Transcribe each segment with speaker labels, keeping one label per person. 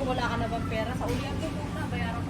Speaker 1: Ko, wala ka na bang pera? Sa ulian ko muna, bayaran ko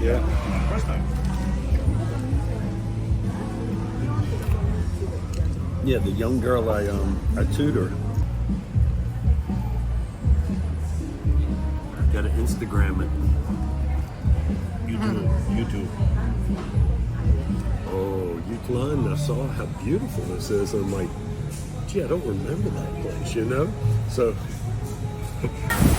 Speaker 2: Yeah.
Speaker 3: First time.
Speaker 2: Yeah, the young girl I um I tutor. Got to Instagram it.
Speaker 3: You do. You do.
Speaker 2: Oh, Euclid, I saw how beautiful this is. I'm like, gee, I don't remember that place, you know? So,